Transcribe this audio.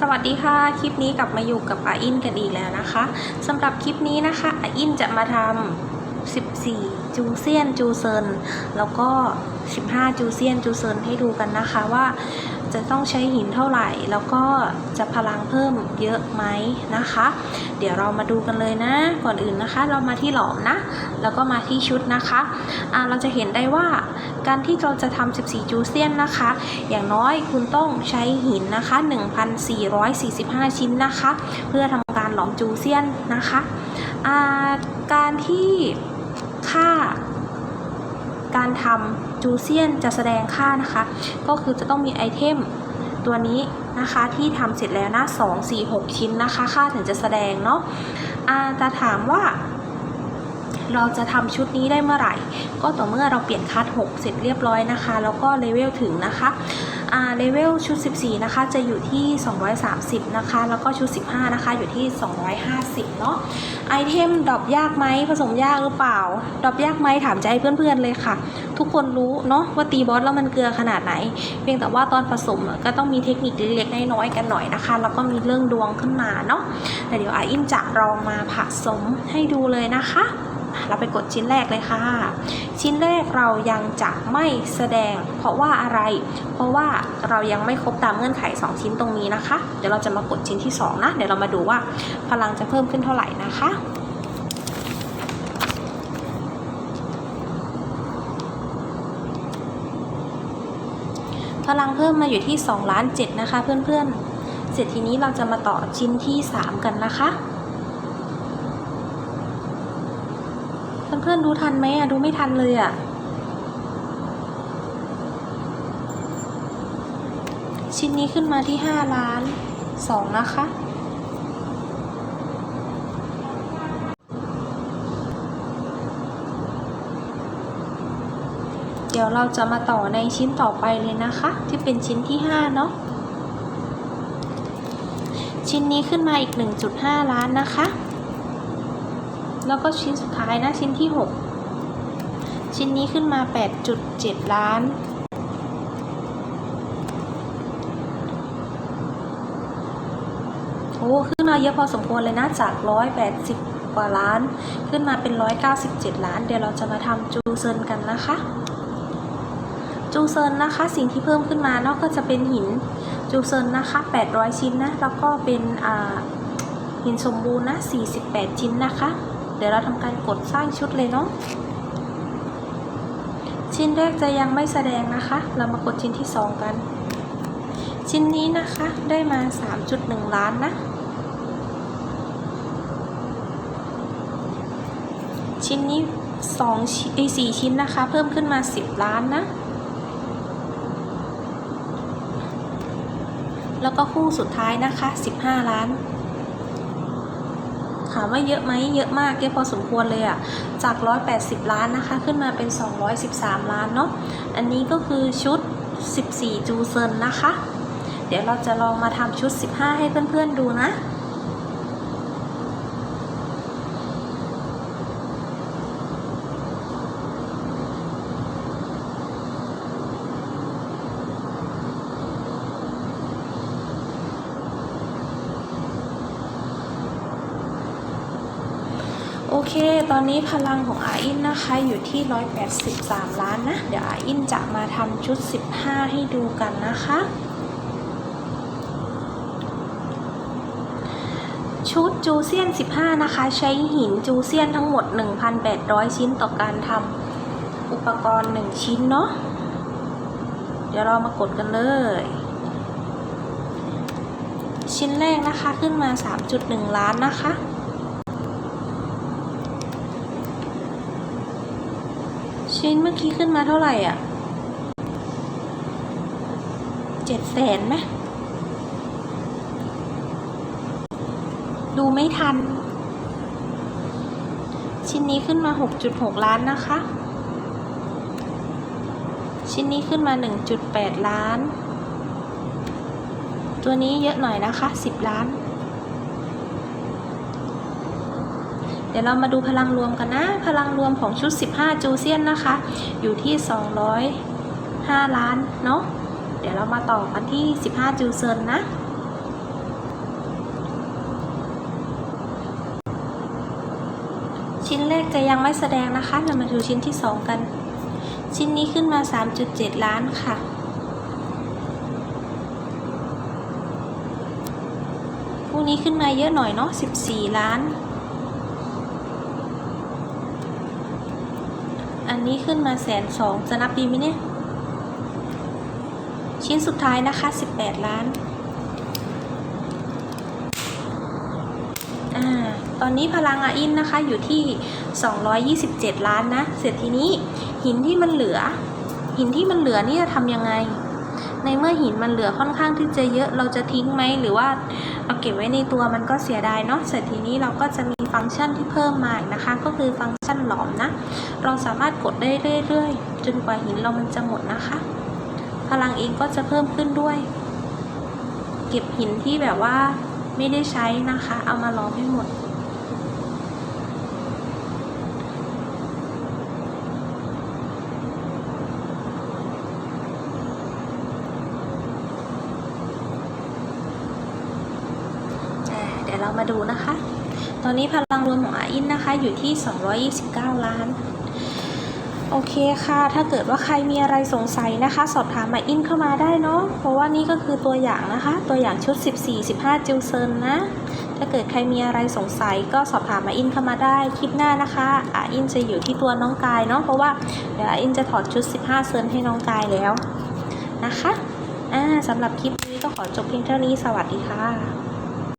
สวัสดีค่ะ คลิปนี้กลับมาอยู่กับอาอินกันอีกแล้วนะคะสำหรับคลิปนี้นะคะอาอินจะมาทำ 14 จูเซียนจูเซินแล้วก็ 15 จูเซียนจูเซินให้ดูกันนะคะว่า จะต้องใช้หินเท่าไหร่ แล้วก็จะพลังเพิ่มเยอะไหมนะคะ เดี๋ยวเรามาดูกันเลยนะ ก่อนอื่นนะคะ เรามาที่หลอมนะ แล้วก็มาที่ชุดนะคะอ่าเราจะเห็นได้ว่าการที่เราจะทำ14 จูเซียนนะคะ อย่างน้อยคุณต้องใช้หินนะคะ 1,445 ชิ้นนะคะ เพื่อทำการหลอมจูเซียนนะคะอ่าการที่ค่า การทำจูเซียนจะแสดงค่านะคะ ก็คือจะต้องมีไอเทมตัวนี้นะคะที่ทำเสร็จแล้วนะ2 4 6 ชิ้นนะคะ ค่าถึงจะแสดงเนาะอาจะถามว่า เราจะทำชุดนี้ได้เมื่อไหร่ ก็ต่อเมื่อเราเปลี่ยนคัด6 เสร็จเรียบร้อยนะคะ แล้วก็เลเวลถึงนะคะเลเวลชุด 14 นะคะ จะอยู่ที่ 230 นะคะ แล้วก็ชุด 15 นะคะ อยู่ที่ 250 เนาะไอเทมดรอปยากไหมผสมยากหรือเปล่าดรอปยากไหมถามใจเพื่อนๆเลยค่ะ ทุกคนรู้เนาะว่าตีบอสแล้วมันเกลือขนาดไหน เพียงแต่ว่าตอนผสมก็ต้องมีเทคนิคเล็กๆน้อยๆกันหน่อยนะคะ แล้วก็มีเรื่องดวงขึ้นมาเนาะแต่เดี๋ยวไออินจะลองมาผสมให้ดูเลยนะคะ เราไปกดชิ้นแรกเลยค่ะ ชิ้นแรกเรายังจะไม่แสดง เพราะว่าอะไร เพราะว่าเรายังไม่ครบตามเงื่อนไข 2 ชิ้นตรงนี้นะคะ เดี๋ยวเราจะมากดชิ้นที่ 2 นะ เดี๋ยวเรามาดูว่าพลังจะเพิ่มขึ้นเท่าไหร่นะคะพลังเพิ่มมาอยู่ที่2ล้าน7นะคะเพื่อนๆ เสร็จทีนี้เราจะมาต่อชิ้นที่ 3 กันนะคะ เพื่อนๆดูทันไหมอะดูไม่ทันเลยอะชิ้นนี้ขึ้นมาที่5ล้าน2นะคะเดี๋ยวเราจะมาต่อในชิ้นต่อไปเลยนะคะ ที่เป็นชิ้นที่ 5 เนาะชิ้นนี้ขึ้นมาอีก 1.5 ล้านนะคะ แล้วก็ชิ้นสุดท้ายนะชิ้นที่ 6 ชิ้นนี้ขึ้นมา 8.7 ล้านโอ้ขึ้นมาเยอะพอสมควรเลยนะจาก 180 กว่าล้าน ขึ้นมาเป็น 197 ล้าน เดี๋ยวเราจะมาทำจูเซินกันนะคะ จูเซินนะคะ สิ่งที่เพิ่มขึ้นมานอกก็จะเป็นหินจูเซินนะคะ 800 ชิ้นนะ แล้วก็เป็นหินสมบูรณ์นะ 48 ชิ้นนะคะ เดี๋ยวเราทำการกดสร้างชุดเลยเนาะชิ้นแรกจะยังไม่แสดงนะคะ เรามากดชิ้นที่ 2 กัน ชิ้นนี้นะคะได้มา 3.1 ล้านนะ ชิ้นนี้2ชิ้นเอ้ย4ชิ้นนะคะ เพิ่มขึ้นมา 10 ล้านนะ แล้วก็คู่สุดท้ายนะคะ 15 ล้าน ถามว่าเยอะไหมเยอะมากเยอะพอสมควรเลยอะจาก 180 ล้านนะคะ ขึ้นมาเป็น 213 ล้านเนาะอันนี้ก็คือชุด 14 จูเซนนะคะ เดี๋ยวเราจะลองมาทำชุด 15 ให้เพื่อนๆดูนะ อเค ตอนนี้พลังของอาอินนะคะอยู่ที่ 183 ล้านนะ เดี๋ยวอาอินจะมาทำชุด 15 ให้ดูกันนะคะ ชุดจูเซียน 15 นะคะ ใช้หินจูเซียนทั้งหมด 1,800 ชิ้นต่อการทำอุปกรณ์ 1 ชิ้นเนาะ เดี๋ยวเรามากดกันเลย ชิ้นแรกนะคะขึ้นมา 3.1 ล้านนะคะ ชิ้นเมื่อกี้ขึ้นมาเท่าไหร่อะเจ็ดแสนไหมดูไม่ทัน ชิ้นนี้ขึ้นมา 6.6 ล้านนะคะ ชิ้นนี้ขึ้นมา 1.8 ล้าน ตัวนี้เยอะหน่อยนะคะ 10 ล้าน ดี๋ยวเรามาดูพลังรวมกันนะ พลังรวมของชุด 15 จูเซียนนะคะ อยู่ที่ 205 ล้านเนาะเดี๋ยวเรามาต่อกันที่ 15 จูเซินนะชิ้นแรกจะยังไม่แสดงนะคะ เรามาดูชิ้นที่ 2 กัน ชิ้นนี้ขึ้นมา 3.7 ล้านค่ะ คู่นี้ขึ้นมาเยอะหน่อยเนาะ 14 ล้าน นี้ขึ้นมาแสนสองจะนับดีไหมเนี่ย ชิ้นสุดท้ายนะคะ 18 ล้าน อ่า ตอนนี้พลังอาอินนะคะอยู่ที่ 227 ล้านนะ เสร็จทีนี้หินที่มันเหลือ หินที่มันเหลือนี่จะทำยังไง ในเมื่อหินมันเหลือค่อนข้างที่จะเยอะ เราจะทิ้งไหมหรือว่าเอาเก็บไว้ในตัวมันก็เสียดายเนาะ เสร็จทีนี้เราก็จะมี ฟังก์ชันที่เพิ่มมานะคะ ก็คือฟังก์ชันหลอมนะ เราสามารถกดได้เรื่อยๆ จนกว่าหินเรามันจะหมดนะคะ พลังเองก็จะเพิ่มขึ้นด้วย เก็บหินที่แบบว่าไม่ได้ใช้นะคะ เอามาหลอมให้หมดเดี๋ยวเรามาดูนะคะ ตอนนี้พลังรวมของอาอินนะคะอยู่ที่ 229 ล้าน โอเคค่ะ ถ้าเกิดว่าใครมีอะไรสงสัยนะคะ สอบถามมาอินเข้ามาได้เนาะ เพราะว่านี่ก็คือตัวอย่างนะคะ ตัวอย่างชุด 14 15 จิลเซินนะ ถ้าเกิดใครมีอะไรสงสัยก็สอบถามมาอินเข้ามาได้ คลิปหน้านะคะอาอินจะอยู่ที่ตัวน้องกายเนาะ เพราะว่าเดี๋ยวอาอินจะถอดชุด 15 เซินให้น้องกายแล้วนะคะ อ่าสำหรับคลิปนี้ก็ขอจบเพียงเท่านี้ สวัสดีค่ะ